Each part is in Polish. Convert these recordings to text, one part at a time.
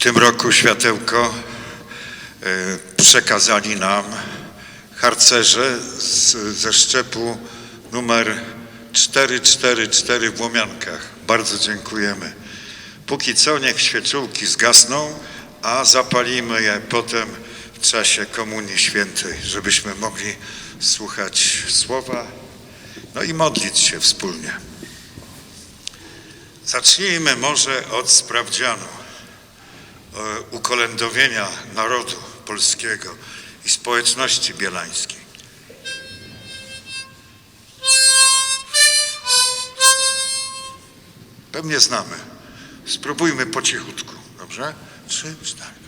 tym roku światełko e, przekazali nam harcerze z, ze szczepu numer 444 w Łomiankach. Bardzo dziękujemy. Póki co niech świeczułki zgasną, a zapalimy je potem w czasie Komunii Świętej, żebyśmy mogli słuchać słowa, no i modlić się wspólnie. Zacznijmy może od sprawdzianu, ukolędowienia narodu polskiego i społeczności bielańskiej. Pewnie znamy. Spróbujmy po cichutku, dobrze? Trzy, cztery.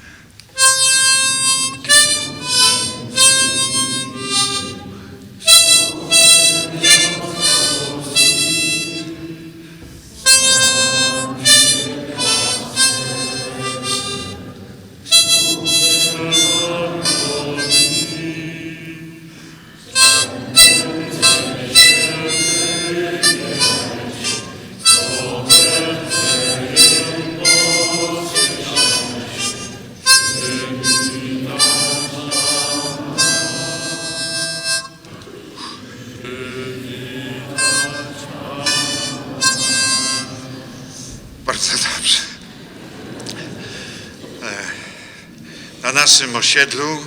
Osiedlu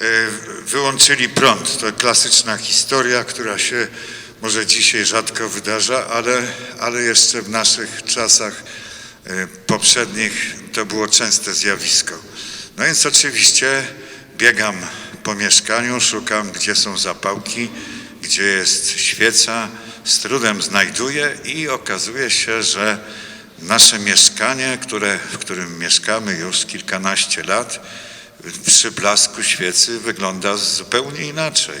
e, wyłączyli prąd. To klasyczna historia, która się może dzisiaj rzadko wydarza, ale, ale jeszcze w naszych czasach e, poprzednich to było częste zjawisko. No więc oczywiście biegam po mieszkaniu, szukam, gdzie są zapałki, gdzie jest świeca, z trudem znajduję i okazuje się, że nasze mieszkanie, które, w którym mieszkamy już kilkanaście lat, przy blasku świecy wygląda zupełnie inaczej.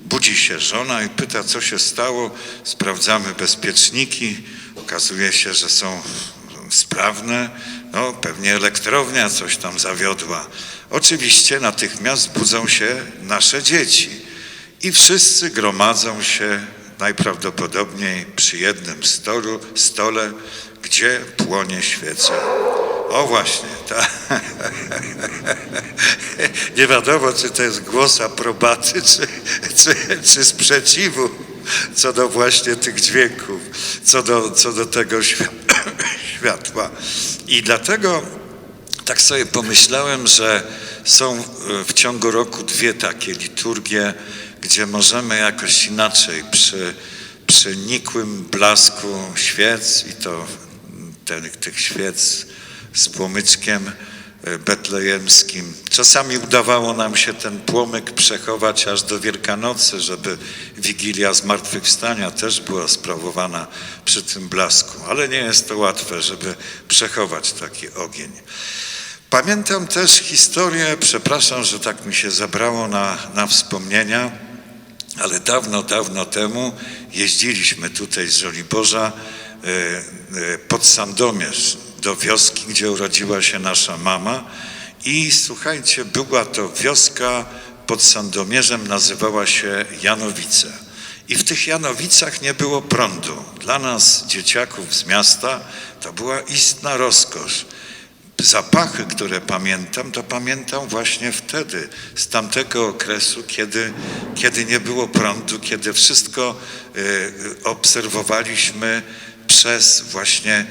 Budzi się żona i pyta, co się stało. Sprawdzamy bezpieczniki. Okazuje się, że są sprawne. No, pewnie elektrownia coś tam zawiodła. Oczywiście natychmiast budzą się nasze dzieci i wszyscy gromadzą się najprawdopodobniej przy jednym stolu, stole, gdzie płonie świeca. O właśnie, ta. Nie wiadomo, czy to jest głos aprobaty, czy, czy, czy sprzeciwu co do właśnie tych dźwięków, co do, co do tego świ- światła. I dlatego tak sobie pomyślałem, że są e, w ciągu roku dwie takie liturgie, gdzie możemy jakoś inaczej przy, przy nikłym blasku świec i to ten, tych świec z płomyczkiem e, betlejemskim. Czasami udawało nam się ten płomyk przechować aż do Wielkanocy, żeby Wigilia Zmartwychwstania też była sprawowana przy tym blasku, ale nie jest to łatwe, żeby przechować taki ogień. Pamiętam też historię, przepraszam, że tak mi się zabrało na, na wspomnienia, ale dawno, dawno temu jeździliśmy tutaj z Żoliborza e, e, pod Sandomierz do wioski, gdzie urodziła się nasza mama i słuchajcie, była to wioska pod Sandomierzem, nazywała się Janowice. I w tych Janowicach nie było prądu. Dla nas, dzieciaków z miasta, to była istna rozkosz zapachy, które pamiętam, to pamiętam właśnie wtedy, z tamtego okresu, kiedy, kiedy nie było prądu, kiedy wszystko e, obserwowaliśmy przez właśnie, e,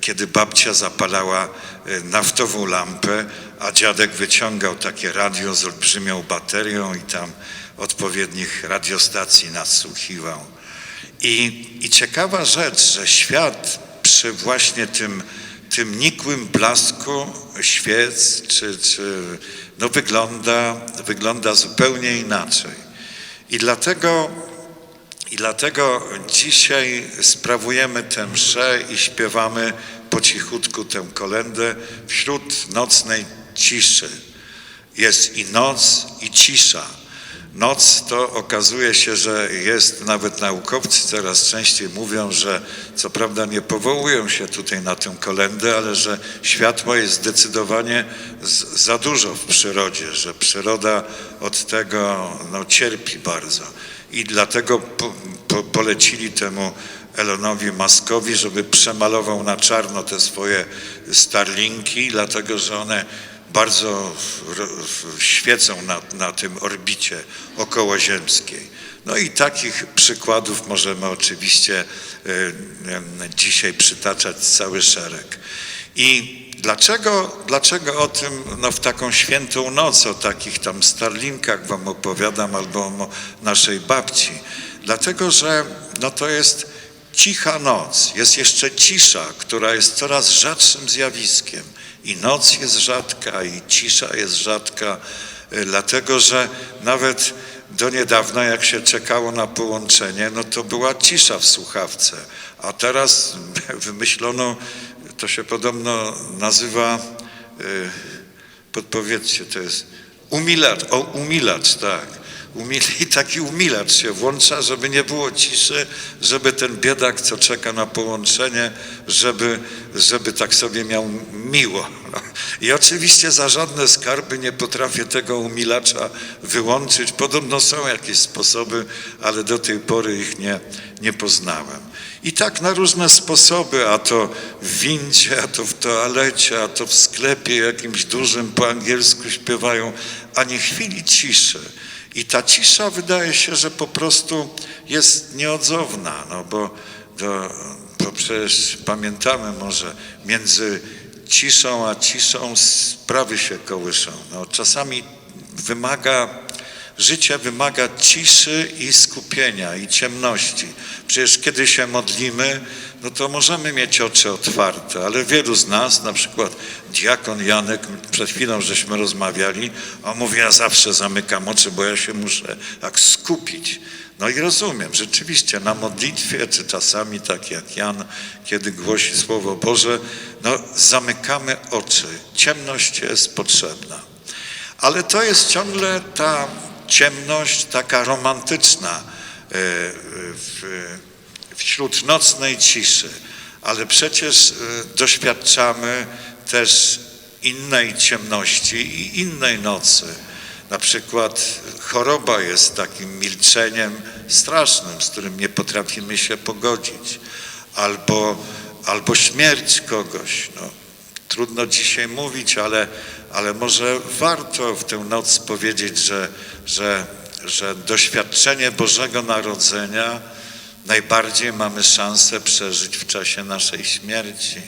kiedy babcia zapalała e, naftową lampę, a dziadek wyciągał takie radio z olbrzymią baterią i tam odpowiednich radiostacji nadsłuchiwał. I, I ciekawa rzecz, że świat przy właśnie tym, tym nikłym blasku świec, czy, czy, no wygląda, wygląda zupełnie inaczej. I dlatego, I dlatego dzisiaj sprawujemy tę mszę i śpiewamy po cichutku tę kolendę wśród nocnej ciszy. Jest i noc, i cisza. Noc to okazuje się, że jest, nawet naukowcy coraz częściej mówią, że co prawda nie powołują się tutaj na tę kolendę, ale że światła jest zdecydowanie z, za dużo w przyrodzie, że przyroda od tego no, cierpi bardzo. I dlatego po, po, polecili temu Elonowi Muskowi, żeby przemalował na czarno te swoje Starlinki, dlatego że one bardzo świecą na, na tym orbicie okołoziemskiej. No i takich przykładów możemy oczywiście e, e, dzisiaj przytaczać cały szereg. I dlaczego, dlaczego o tym no, w taką świętą noc, o takich tam Starlinkach wam opowiadam, albo o naszej babci? Dlatego, że no, to jest cicha noc, jest jeszcze cisza, która jest coraz rzadszym zjawiskiem. I noc jest rzadka, i cisza jest rzadka, y, dlatego że nawet do niedawna, jak się czekało na połączenie, no to była cisza w słuchawce. A teraz wymyślono, to się podobno nazywa, y, podpowiedzcie, to jest umilacz, o umilacz, tak. Umili, taki umilacz się włącza, żeby nie było ciszy, żeby ten biedak, co czeka na połączenie, żeby, żeby tak sobie miał miło. No. I oczywiście za żadne skarby nie potrafię tego umilacza wyłączyć. Podobno są jakieś sposoby, ale do tej pory ich nie, nie poznałem. I tak na różne sposoby, a to w windzie, a to w toalecie, a to w sklepie jakimś dużym po angielsku śpiewają, ani chwili ciszy. I ta cisza wydaje się, że po prostu jest nieodzowna, no bo, do, bo przecież pamiętamy może między ciszą a ciszą sprawy się kołyszą. No, czasami wymaga, życie wymaga ciszy i skupienia i ciemności. Przecież kiedy się modlimy, no to możemy mieć oczy otwarte, ale wielu z nas, na przykład diakon Janek, przed chwilą żeśmy rozmawiali, on mówi, ja zawsze zamykam oczy, bo ja się muszę tak skupić. No i rozumiem, rzeczywiście na modlitwie, czy czasami tak jak Jan, kiedy głosi Słowo Boże, no zamykamy oczy. Ciemność jest potrzebna. Ale to jest ciągle ta ciemność taka romantyczna e, w, wśród nocnej ciszy. Ale przecież e, doświadczamy też innej ciemności i innej nocy. Na przykład choroba jest takim milczeniem strasznym, z którym nie potrafimy się pogodzić. Albo, albo śmierć kogoś. No, trudno dzisiaj mówić, ale, ale może warto w tę noc powiedzieć, że, że, że doświadczenie Bożego Narodzenia najbardziej mamy szansę przeżyć w czasie naszej śmierci.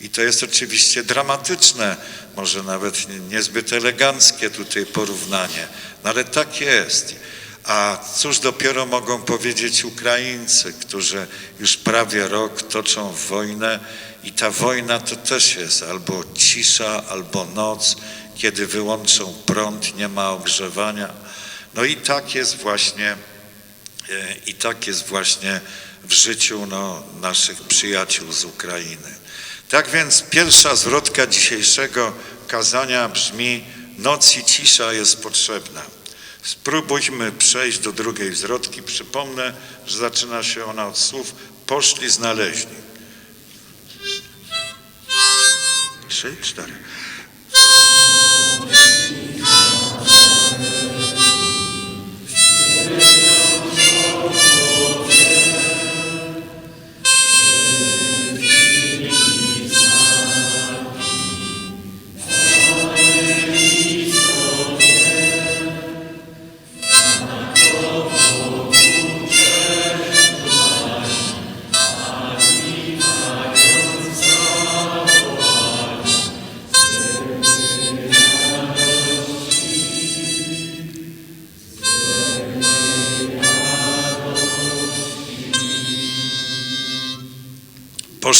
I to jest oczywiście dramatyczne, może nawet niezbyt eleganckie tutaj porównanie, no ale tak jest. A cóż dopiero mogą powiedzieć Ukraińcy, którzy już prawie rok toczą wojnę i ta wojna to też jest albo cisza, albo noc, kiedy wyłączą prąd, nie ma ogrzewania. No i tak jest właśnie, e, i tak jest właśnie w życiu no, naszych przyjaciół z Ukrainy. Tak więc pierwsza zwrotka dzisiejszego kazania brzmi: Noc i cisza jest potrzebna. Spróbujmy przejść do drugiej zwrotki. Przypomnę, że zaczyna się ona od słów poszli, znaleźli. Trzy, cztery.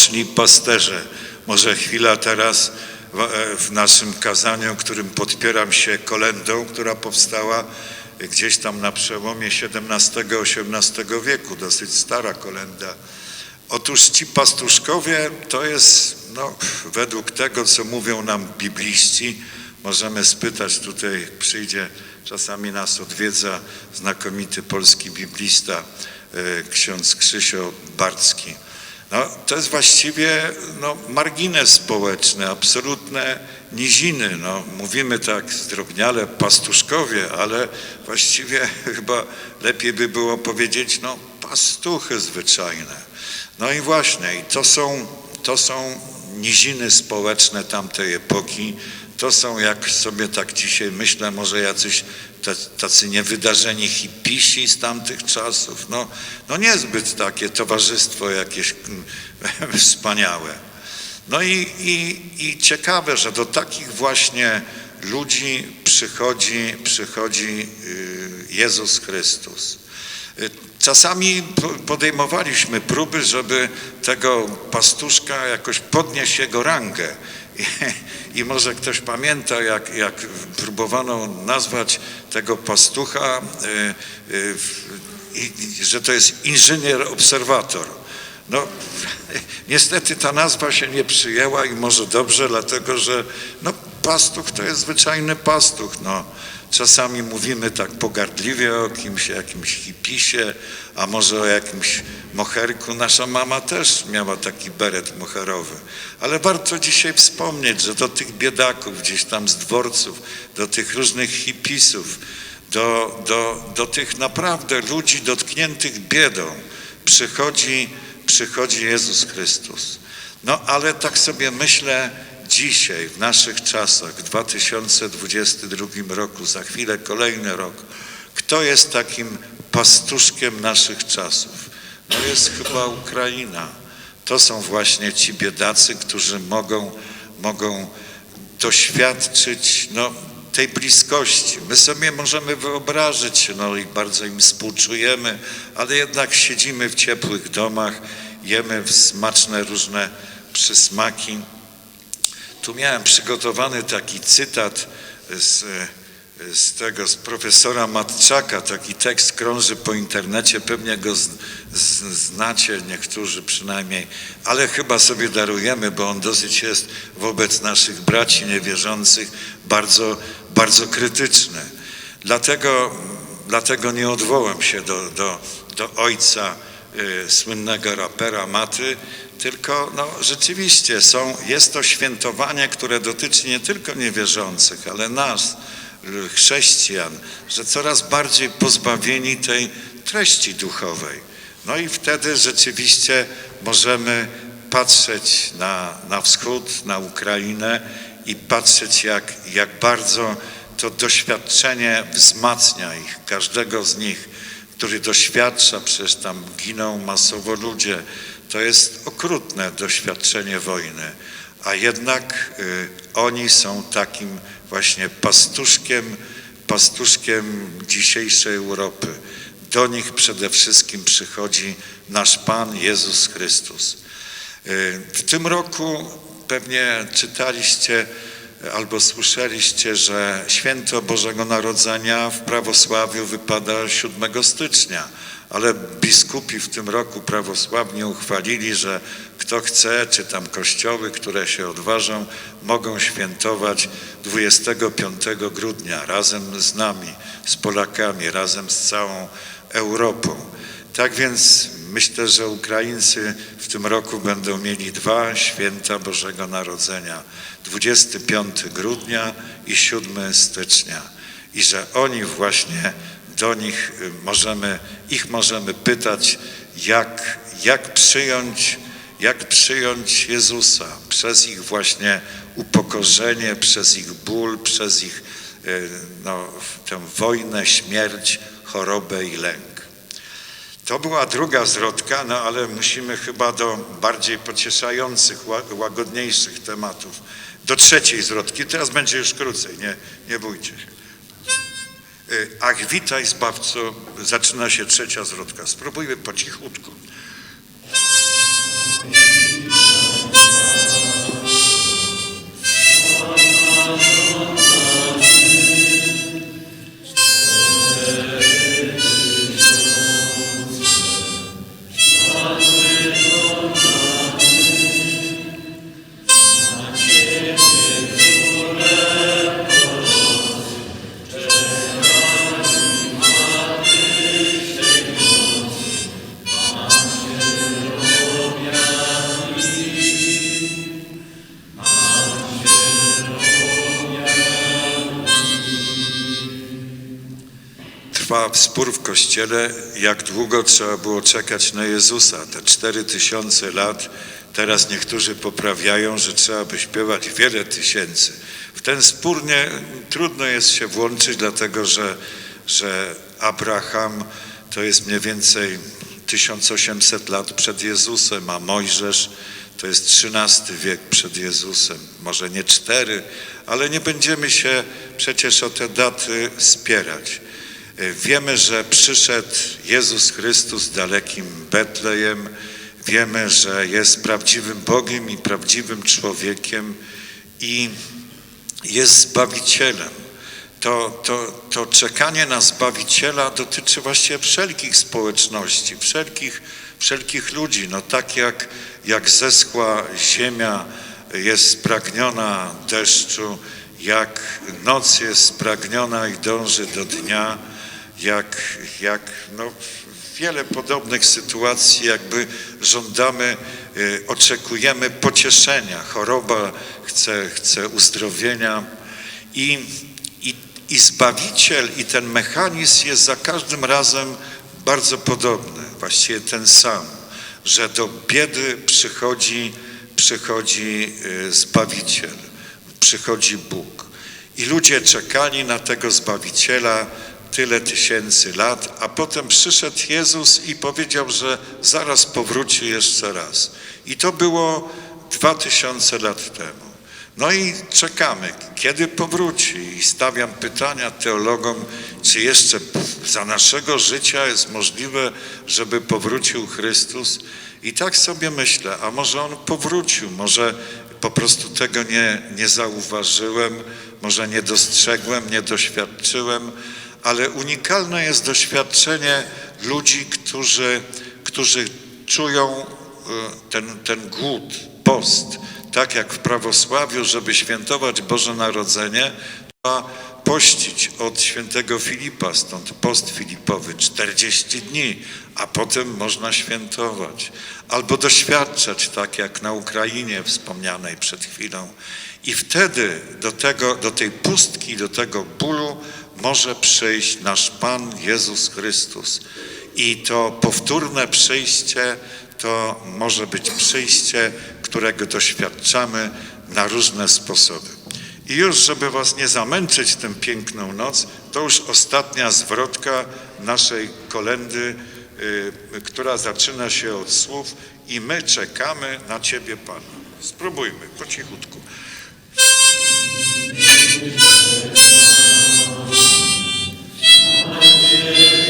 Poszli pasterze. Może chwila teraz w, e, w naszym kazaniu, którym podpieram się kolendą, która powstała gdzieś tam na przełomie XVII-XVIII wieku, dosyć stara kolenda. Otóż ci pastuszkowie to jest, no, według tego, co mówią nam bibliści, możemy spytać, tutaj przyjdzie, czasami nas odwiedza znakomity polski biblista, e, ksiądz Krzysio Barcki. No, to jest właściwie no, margines społeczny, absolutne niziny. No, mówimy tak zdrobniale pastuszkowie, ale właściwie chyba lepiej by było powiedzieć no, pastuchy zwyczajne. No i właśnie, i to są, to są niziny społeczne tamtej epoki. To są, jak sobie tak dzisiaj myślę, może jacyś tacy niewydarzeni hipisi z tamtych czasów. No, no niezbyt takie towarzystwo jakieś mm, wspaniałe. No i, i, i ciekawe, że do takich właśnie ludzi przychodzi, przychodzi y, Jezus Chrystus. Y, czasami podejmowaliśmy próby, żeby tego pastuszka jakoś podnieść jego rangę. I, I, może ktoś pamięta, jak, jak próbowano nazwać tego pastucha, y, y, że to jest inżynier obserwator. No, niestety ta nazwa się nie przyjęła i może dobrze, dlatego że no, pastuch to jest zwyczajny pastuch. No. Czasami mówimy tak pogardliwie o kimś, jakimś hipisie, a może o jakimś moherku. Nasza mama też miała taki beret moherowy. Ale warto dzisiaj wspomnieć, że do tych biedaków gdzieś tam z dworców, do tych różnych hipisów, do, do, do tych naprawdę ludzi dotkniętych biedą przychodzi, przychodzi Jezus Chrystus. No ale tak sobie myślę, dzisiaj, w naszych czasach, w 2022 roku, za chwilę kolejny rok, kto jest takim pastuszkiem naszych czasów? No jest chyba Ukraina. To są właśnie ci biedacy, którzy mogą, mogą doświadczyć no, tej bliskości. My sobie możemy wyobrazić, no i bardzo im współczujemy, ale jednak siedzimy w ciepłych domach, jemy smaczne różne przysmaki. Tu miałem przygotowany taki cytat z, z tego, z profesora Matczaka, taki tekst krąży po internecie, pewnie go z, z, znacie niektórzy przynajmniej, ale chyba sobie darujemy, bo on dosyć jest wobec naszych braci niewierzących bardzo, bardzo krytyczny. Dlatego, dlatego nie odwołam się do, do, do ojca y, słynnego rapera Maty, tylko no, rzeczywiście są, jest to świętowanie, które dotyczy nie tylko niewierzących, ale nas, chrześcijan, że coraz bardziej pozbawieni tej treści duchowej. No i wtedy rzeczywiście możemy patrzeć na, na wschód, na Ukrainę i patrzeć, jak, jak bardzo to doświadczenie wzmacnia ich, każdego z nich, który doświadcza, przecież tam giną masowo ludzie, to jest okrutne doświadczenie wojny, a jednak y, oni są takim właśnie pastuszkiem, pastuszkiem dzisiejszej Europy. Do nich przede wszystkim przychodzi nasz Pan Jezus Chrystus. Y, w tym roku pewnie czytaliście albo słyszeliście, że święto Bożego Narodzenia w prawosławiu wypada 7 stycznia ale biskupi w tym roku prawosławnie uchwalili, że kto chce, czy tam kościoły, które się odważą, mogą świętować 25 grudnia razem z nami, z Polakami, razem z całą Europą. Tak więc myślę, że Ukraińcy w tym roku będą mieli dwa święta Bożego Narodzenia 25 grudnia i 7 stycznia. I że oni właśnie do nich y, możemy, ich możemy pytać, jak, jak przyjąć, jak przyjąć Jezusa przez ich właśnie upokorzenie, przez ich ból, przez ich y, no, tę wojnę, śmierć, chorobę i lęk. To była druga zwrotka, no ale musimy chyba do bardziej pocieszających, łagodniejszych tematów. Do trzeciej zwrotki. Teraz będzie już krócej, nie, nie bójcie się. Y, ach, witaj Zbawco, zaczyna się trzecia zwrotka. Spróbujmy po cichutku. Spór w Kościele, jak długo trzeba było czekać na Jezusa. Te cztery tysiące lat, teraz niektórzy poprawiają, że trzeba by śpiewać wiele tysięcy. W ten spór nie, trudno jest się włączyć, dlatego że, że Abraham to jest mniej więcej 1800 lat przed Jezusem, a Mojżesz to jest XIII wiek przed Jezusem, może nie cztery, ale nie będziemy się przecież o te daty spierać. Wiemy, że przyszedł Jezus Chrystus dalekim Betlejem. Wiemy, że jest prawdziwym Bogiem i prawdziwym człowiekiem i jest Zbawicielem. To, to, to czekanie na Zbawiciela dotyczy właściwie wszelkich społeczności, wszelkich, wszelkich ludzi. No tak jak, jak zeschła ziemia jest spragniona deszczu, jak noc jest spragniona i dąży do dnia, jak, jak no, wiele podobnych sytuacji, jakby żądamy, y, oczekujemy pocieszenia. Choroba chce, chce uzdrowienia i, i, i Zbawiciel i ten mechanizm jest za każdym razem bardzo podobny, właściwie ten sam, że do biedy przychodzi, przychodzi y, Zbawiciel, przychodzi Bóg. I ludzie czekali na tego Zbawiciela tyle tysięcy lat, a potem przyszedł Jezus i powiedział, że zaraz powróci jeszcze raz. I to było dwa tysiące lat temu. No i czekamy, kiedy powróci. I stawiam pytania teologom, czy jeszcze za naszego życia jest możliwe, żeby powrócił Chrystus. I tak sobie myślę, a może On powrócił, może po prostu tego nie, nie zauważyłem, może nie dostrzegłem, nie doświadczyłem, ale unikalne jest doświadczenie ludzi, którzy, którzy czują y, ten, ten głód, post, tak jak w prawosławiu, żeby świętować Boże Narodzenie, trzeba pościć od świętego Filipa, stąd post Filipowy, 40 dni, a potem można świętować. Albo doświadczać, tak jak na Ukrainie wspomnianej przed chwilą. I wtedy do, tego, do tej pustki, do tego bólu może przyjść nasz Pan Jezus Chrystus. I to powtórne przyjście to może być przyjście, którego doświadczamy na różne sposoby. I już, żeby Was nie zamęczyć tę piękną noc, to już ostatnia zwrotka naszej kolendy, y, która zaczyna się od słów i my czekamy na Ciebie, Panu. Spróbujmy po cichutku. Yeah.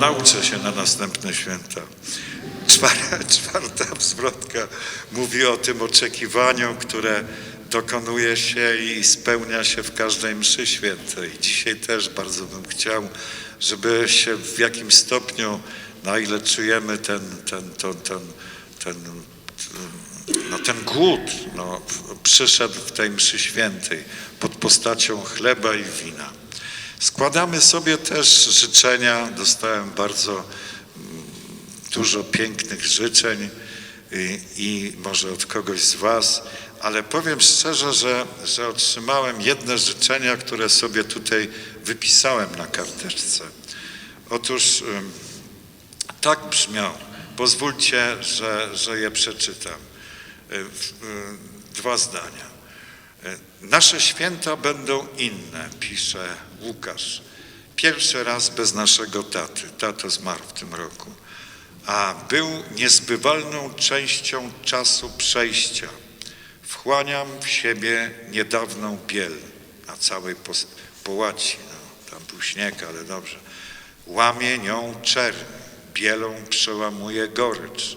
Nauczę się na następne święta. Czwarta, czwarta zwrotka mówi o tym oczekiwaniu, które dokonuje się i spełnia się w każdej mszy świętej. Dzisiaj też bardzo bym chciał, żeby się w jakimś stopniu, na ile czujemy ten, ten, ten, ten, ten, no, ten głód, no, przyszedł w tej mszy świętej pod postacią chleba i wina. Składamy sobie też życzenia. Dostałem bardzo mm, dużo pięknych życzeń i, i, może od kogoś z Was, ale powiem szczerze, że, że otrzymałem jedne życzenia, które sobie tutaj wypisałem na karteczce. Otóż tak brzmiał. Pozwólcie, że, że je przeczytam. Dwa zdania. Nasze święta będą inne, pisze Łukasz. Pierwszy raz bez naszego taty. Tato zmarł w tym roku. A był niezbywalną częścią czasu przejścia. Wchłaniam w siebie niedawną biel na całej połaci. No, tam był śnieg, ale dobrze. Łamie nią czerń, bielą przełamuje gorycz.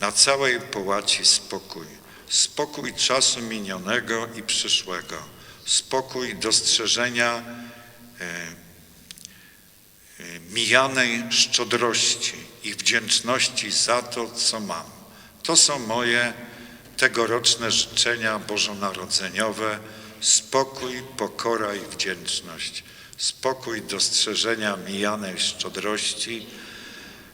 Na całej połaci spokój spokój czasu minionego i przyszłego, spokój dostrzeżenia e, y, mijanej szczodrości i wdzięczności za to, co mam. To są moje tegoroczne życzenia bożonarodzeniowe. Spokój, pokora i wdzięczność. Spokój dostrzeżenia mijanej szczodrości,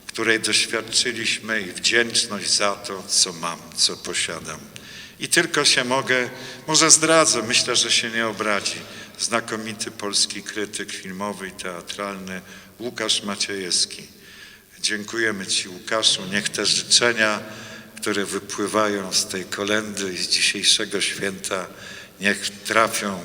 której doświadczyliśmy i wdzięczność za to, co mam, co posiadam. I tylko się mogę, może zdradzę, myślę, że się nie obrazi, znakomity polski krytyk filmowy i teatralny Łukasz Maciejewski. Dziękujemy Ci, Łukaszu. Niech te życzenia, które wypływają z tej kolendy i z dzisiejszego święta, niech trafią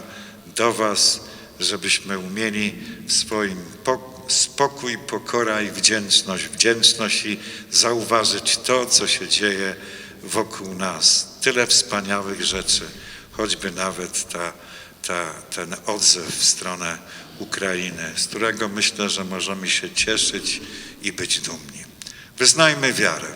do Was, żebyśmy umieli w swoim po- spokój, pokora i wdzięczność, wdzięczność i zauważyć to, co się dzieje wokół nas. Tyle wspaniałych rzeczy, choćby nawet ta, ta, ten odzew w stronę Ukrainy, z którego myślę, że możemy się cieszyć i być dumni. Wyznajmy wiarę.